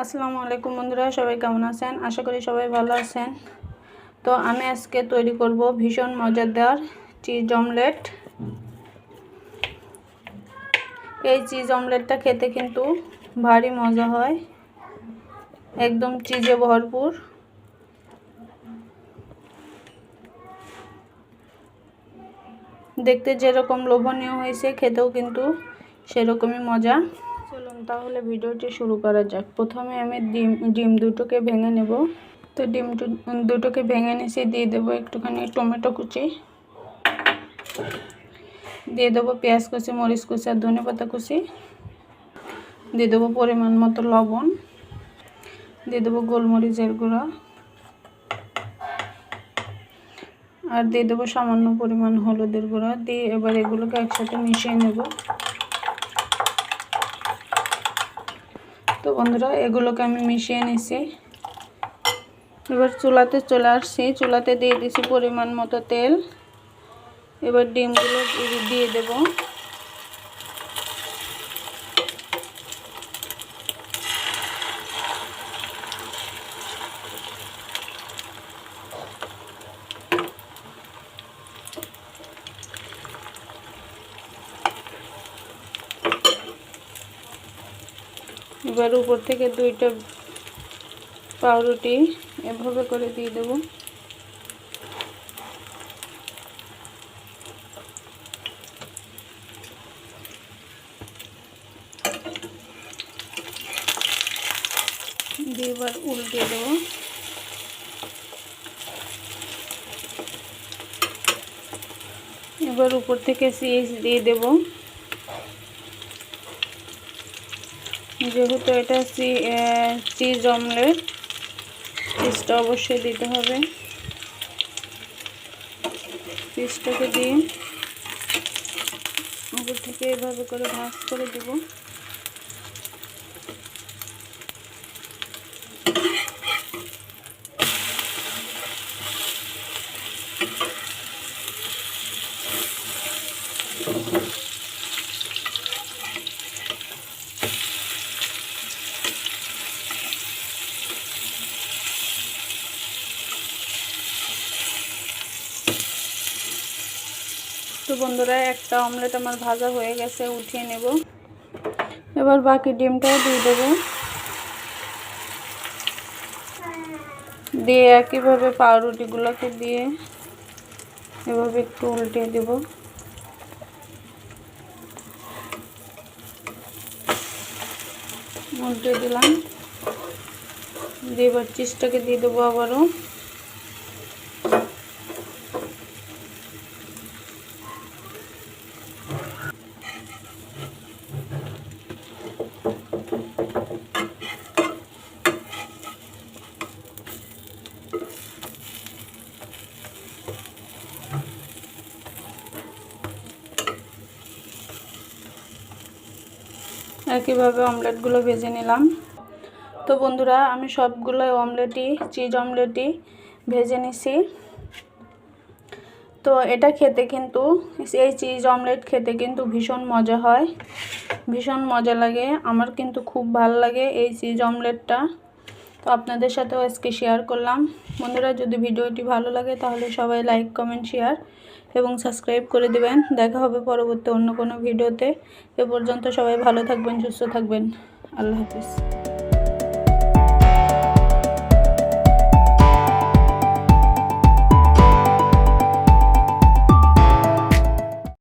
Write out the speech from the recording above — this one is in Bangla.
আসসালামু আলাইকুম বন্ধুরা, সবাই কেমন আছেন? আশা করি সবাই ভালো আছেন। তো আমি আজকে তৈরি করব ভীষণ মজাদার চিজ অমলেট। এই চিজ অমলেটটা খেতে কিন্তু ভারী মজা হয়, একদম চিজে ভরপুর। দেখতে যেরকম লোভনীয় হয়েছে, খেতেও কিন্তু সেরকমই মজা। তাহলে ভিডিওটি শুরু করা যাক। প্রথমে আমি ডিম ডিম দুটোকে ভেঙে নেব। তো ডিম দুটোকে ভেঙে নিয়েছি দিয়ে দেবো একটুখানি টমেটো কুচি। দিয়ে দেবো পেঁয়াজ কুচি, মরিচ কুচি আর ধনে পাতা কুচি। দিয়ে দেবো পরিমাণ মতো লবণ। দিয়ে দেবো গোলমরিচের গুঁড়া। আর দিয়ে দেবো সামান্য পরিমাণ হলুদের গুঁড়া। দিয়ে এবার এগুলোকে একসাথে মিশিয়ে নেব। তো বন্ধুরা, এগুলোকে আমি মিশিয়ে নিছি। এবার চুলাতে চলে আসছি। চুলাতে দিয়ে দিছি পরিমাণ মতো তেল। এবার ডিমগুলো দিয়ে দেব। এবার উপর থেকে দুইটা পাউরুটি এভাবে করে দিয়ে দেব। দিয়ে এবার উল্টে দেবো। এবার উপর থেকে সিএস দিয়ে দেবো। যেহেতু এটা চিজ অমলেট চিজটা অবশ্যই দিতে হবে। চিজটাকে দিয়ে উপর থেকে এভাবে করে ভাজ করে দেবো। তো বন্ধুরা, একটা অমলেট আমার ভাজা হয়ে গেছে, উঠিয়ে নেব। এবার বাকি ডিমটাও দিয়ে দেবো। দিয়ে একইভাবে পাউরুটিগুলোকে দিয়ে এভাবে একটু উল্টে দেব। উল্টে দিলাম। দিয়ে এবার চিজটাকে দিয়ে দেবো আবারও। একইভাবে অমলেটগুলো ভেজে নিলাম। তো বন্ধুরা, আমি সবগুলো অমলেটই, চিজ অমলেটই ভেজে নিছি। তো এটা খেতে কিন্তু, এই চিজ অমলেট খেতে কিন্তু ভীষণ মজা হয়। ভীষণ মজা লাগে। আমার কিন্তু খুব ভালো লাগে এই চিজ অমলেটটা। তো আপনাদের সাথেও আজকে শেয়ার করলাম। বন্ধুরা, যদি ভিডিওটি ভালো লাগে, তাহলে সবাই লাইক কমেন্ট শেয়ার এবং সাবস্ক্রাইব করে দেবেন। দেখা হবে পরবর্তী অন্য কোনো ভিডিওতে। এ পর্যন্ত সবাই ভালো থাকবেন, সুস্থ থাকবেন। আল্লাহ হাফিজ।